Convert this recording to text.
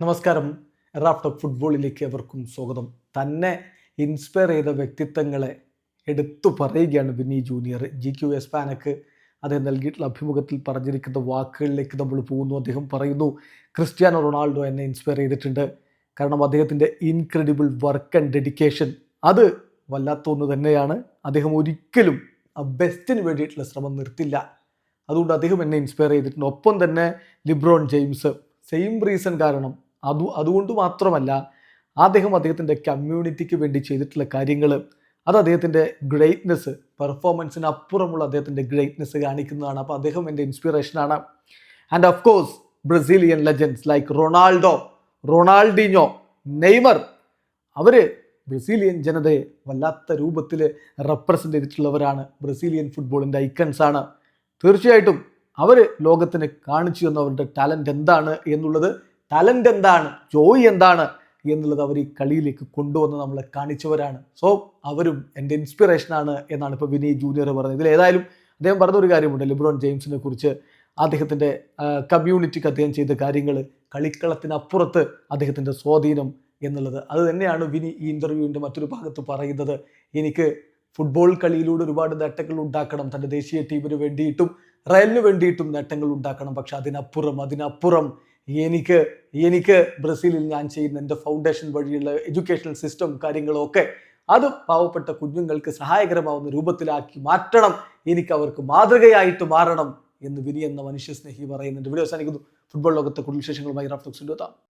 നമസ്കാരം. റാഫ്റ്റർ ഫുട്ബോളിലേക്ക് അവർക്കും സ്വാഗതം. തന്നെ ഇൻസ്പയർ ചെയ്ത വ്യക്തിത്വങ്ങളെ എടുത്തു പറയുകയാണ് Vini junior. G Q S പാനക്ക് അദ്ദേഹം നൽകിയിട്ടുള്ള അഭിമുഖത്തിൽ പറഞ്ഞിരിക്കുന്ന വാക്കുകളിലേക്ക് നമ്മൾ പോകുന്നു. അദ്ദേഹം പറയുന്നു ക്രിസ്ത്യാനോ റൊണാൾഡോ എന്നെ ഇൻസ്പയർ ചെയ്തിട്ടുണ്ട്. കാരണം അദ്ദേഹത്തിന്റെ ഇൻക്രെഡിബിൾ വർക്ക് ആൻഡ് ഡെഡിക്കേഷൻ അത് വല്ലാത്ത ഒന്ന് തന്നെയാണ്. അദ്ദേഹം ഒരിക്കലും ആ ബെസ്റ്റിന് വേണ്ടിയിട്ടുള്ള ശ്രമം നിർത്തില്ല. അതുകൊണ്ട് അദ്ദേഹം എന്നെ ഇൻസ്പയർ ചെയ്തിട്ടുണ്ട്. ഒപ്പം തന്നെ ലിബ്രോൺ ജെയിംസ് സെയിം റീസൺ കാരണം അത് അതുകൊണ്ട് മാത്രമല്ല അദ്ദേഹം അദ്ദേഹത്തിന്റെ കമ്മ്യൂണിറ്റിക്ക് വേണ്ടി ചെയ്തിട്ടുള്ള കാര്യങ്ങൾ അത് അദ്ദേഹത്തിന്റെ ഗ്രേറ്റ്നെസ് പെർഫോമൻസിന് അപ്പുറമുള്ള അദ്ദേഹത്തിന്റെ ഗ്രേറ്റ്നെസ് കാണിക്കുന്നതാണ്. അപ്പോൾ അദ്ദേഹം എന്റെ ഇൻസ്പിറേഷനാണ് and of course Brazilian legends like Ronaldo Ronaldinho Neymar our Brazilian ജനതയെ വല്ലാത്ത രൂപത്തിൽ റെപ്രസെന്റ് ചെയ്തിട്ടുള്ളവരാണ്. ബ്രസീലിയൻ ഫുട്ബോളിന്റെ ഐക്കൺസ് ആണ്. തീർച്ചയായിട്ടും അവർ ലോകത്തിന് കാണിച്ചു തന്നവരുടെ ടാലന്റ് എന്താണ് എന്നുള്ളത് ടാലന്റ് എന്താണ്? ജോയ് എന്താണ്? എന്നുള്ളത് അവർ ഈ കളിയിലേക്ക് കൊണ്ടുവന്ന് നമ്മളെ കാണിച്ചവരാണ്. സോ അവരും എന്റെ ഇൻസ്പിറേഷനാണ് എന്നാണ് ഇപ്പോൾ വിനയ് ജൂനിയർ പറഞ്ഞത്. ഇതിൽ ഏതായാലും അദ്ദേഹം പറഞ്ഞൊരു കാര്യമുണ്ട്. ലിബ്രോൺ ജെയിംസിനെ കുറിച്ച് അദ്ദേഹത്തിന്റെ കമ്മ്യൂണിറ്റിക്ക് അദ്ദേഹം ചെയ്ത കാര്യങ്ങൾ കളിക്കളത്തിനപ്പുറത്ത് അദ്ദേഹത്തിന്റെ സ്വാധീനം എന്നുള്ളത്. അത് തന്നെയാണ് വിനി ഈ ഇന്റർവ്യൂവിന്റെ മറ്റൊരു ഭാഗത്ത് പറയുന്നത്. എനിക്ക് ഫുട്ബോൾ കളിയിലൂടെ ഒരുപാട് നേട്ടങ്ങൾ ഉണ്ടാക്കണം. തന്റെ ദേശീയ ടീമിന് വേണ്ടിയിട്ടും റയലിന് വേണ്ടിയിട്ടും നേട്ടങ്ങൾ ഉണ്ടാക്കണം. പക്ഷെ അതിനപ്പുറം അതിനപ്പുറം എനിക്ക് എനിക്ക് ബ്രസീലിൽ ഞാൻ ചെയ്യുന്ന എന്റെ ഫൗണ്ടേഷൻ വഴിയുള്ള എഡ്യൂക്കേഷണൽ സിസ്റ്റം കാര്യങ്ങളും ഒക്കെ അത് പാവപ്പെട്ട കുഞ്ഞുങ്ങൾക്ക് സഹായകരമാവുന്ന രൂപത്തിലാക്കി മാറ്റണം. എനിക്ക് അവർക്ക് മാതൃകയായിട്ട് മാറണം എന്ന് വിനി മനുഷ്യസ്നേഹി പറയുന്നുണ്ട്. വീഡിയോ അവസാനിക്കുന്നു. ഫുട്ബോൾ ലോകത്തെ കൂടുതൽ വിശേഷങ്ങളുമായി റാഫ്റ്റോക്സിന്റെ എത്താം